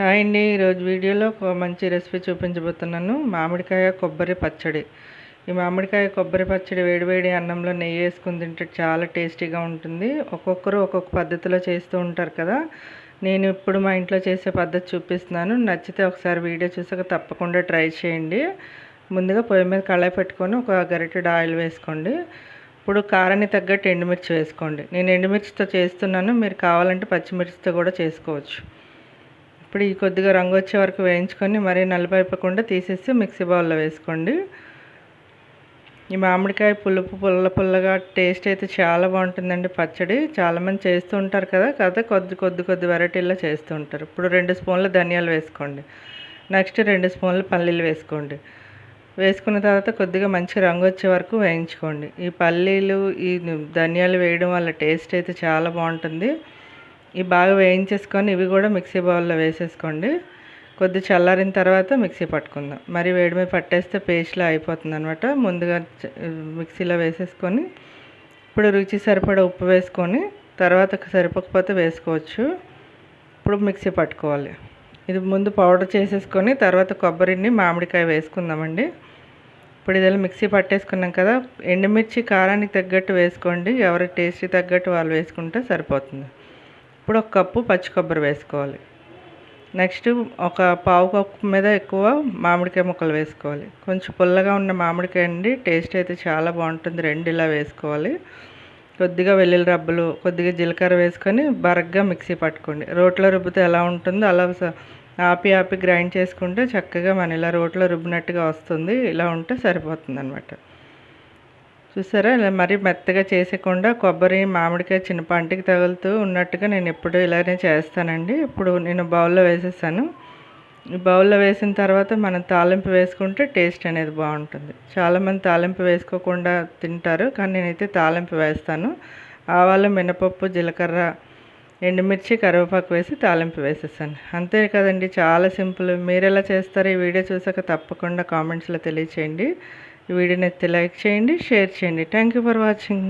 Hi అండి. ఈరోజు వీడియోలో ఒక మంచి రెసిపీ చూపించబోతున్నాను. మామిడికాయ కొబ్బరి పచ్చడి. ఈ మామిడికాయ కొబ్బరి పచ్చడి వేడివేడి అన్నంలో నెయ్యి వేసుకుని తింటే చాలా టేస్టీగా ఉంటుంది. ఒక్కొక్కరు ఒక్కొక్క పద్ధతిలో చేస్తూ ఉంటారు కదా. నేను ఇప్పుడు మా ఇంట్లో చేసే పద్ధతి చూపిస్తున్నాను. నచ్చితే ఒకసారి వీడియో చూసాక తప్పకుండా ట్రై చేయండి. ముందుగా పొయ్యి మీద కళాయి పెట్టుకొని ఒక గరిటెడ్ ఆయిల్ వేసుకోండి. ఇప్పుడు కారాన్ని తగ్గట్టు ఎండుమిర్చి వేసుకోండి. నేను ఎండుమిర్చితో చేస్తున్నాను. మీరు కావాలంటే పచ్చిమిర్చితో కూడా చేసుకోవచ్చు. ఇప్పుడు ఈ కొద్దిగా రంగు వచ్చే వరకు వేయించుకొని మరీ నలిపైపోకుండా తీసేసి మిక్సీ బౌల్లో వేసుకోండి. ఈ మామిడికాయ పులుపు పుల్ల పుల్లగా టేస్ట్ అయితే చాలా బాగుంటుందండి పచ్చడి. చాలామంది చేస్తూ ఉంటారు కదా కదా కొద్ది కొద్ది కొద్ది వెరైటీల్లో చేస్తూ ఉంటారు. ఇప్పుడు రెండు స్పూన్ల ధనియాలు వేసుకోండి. నెక్స్ట్ రెండు స్పూన్లు పల్లీలు వేసుకోండి. వేసుకున్న తర్వాత కొద్దిగా మంచి రంగు వచ్చే వరకు వేయించుకోండి. ఈ పల్లీలు ఈ ధనియాలు వేయడం వల్ల టేస్ట్ అయితే చాలా బాగుంటుంది. ఇవి బాగా వేయించేసుకొని ఇవి కూడా మిక్సీ బౌల్లో వేసేసుకోండి. కొద్ది చల్లారిన తర్వాత మిక్సీ పట్టుకుందాం. మరి వేడి మీద పట్టేస్తే పేస్ట్లా అయిపోతుంది అనమాట ముందుగా మిక్సీలో వేసేసుకొని ఇప్పుడు రుచి సరిపడా ఉప్పు వేసుకొని తర్వాత సరిపోకపోతే వేసుకోవచ్చు. ఇప్పుడు మిక్సీ పట్టుకోవాలి. ఇది ముందు పౌడర్ చేసేసుకొని తర్వాత కొబ్బరిని మామిడికాయ వేసుకుందామండి. ఇప్పుడు ఇదెలా మిక్సీ పట్టేసుకున్నాం కదా ఎండుమిర్చి కారానికి తగ్గట్టు వేసుకోండి. ఎవరి టేస్ట్ తగ్గట్టు వాళ్ళు వేసుకుంటే సరిపోతుంది. ఇప్పుడు ఒక కప్పు పచ్చి కొబ్బరి వేసుకోవాలి. నెక్స్ట్ ఒక పావు కప్పు మీద ఎక్కువ మామిడికాయ ముక్కలు వేసుకోవాలి. కొంచెం పుల్లగా ఉన్న మామిడికాయ అండి టేస్ట్ అయితే చాలా బాగుంటుంది. రెండు ఇలా వేసుకోవాలి. కొద్దిగా వెల్లుల్లి రబ్బలు కొద్దిగా జీలకర్ర వేసుకొని బరగ్గా మిక్సీ పట్టుకోండి. రోట్లో రుబ్బితే ఎలా ఉంటుందో అలా ఆపి ఆపి గ్రైండ్ చేసుకుంటే చక్కగా మన ఇలా రోట్లో రుబ్బినట్టుగా వస్తుంది. ఇలా ఉంటే సరిపోతుంది అనమాట చూసారా? ఇలా మరీ మెత్తగా చేసేయకుండా కొబ్బరి మామిడికాయ చిన్న పంటికి తగులుతూ ఉన్నట్టుగా నేను ఎప్పుడు ఇలానే చేస్తానండి. ఇప్పుడు నేను బౌల్లో వేసేసాను. ఈ బౌల్లో వేసిన తర్వాత మనం తాలింపు వేసుకుంటే టేస్ట్ అనేది బాగుంటుంది. చాలామంది తాలింపు వేసుకోకుండా తింటారు కానీ నేనైతే తాలింపు వేస్తాను. ఆవాలు మినపప్పు జీలకర్ర ఎండుమిర్చి కరివేపాకు వేసి తాలింపు వేసేసాను. అంతే కదండి చాలా సింపుల్. మీరు ఎలా చేస్తారో ఈ వీడియో చూసాక తప్పకుండా కామెంట్స్లో తెలియచేయండి. వీడియో వీడియోని ఎత్తి లైక్ చేయండి షేర్ చేయండి. Thank you for watching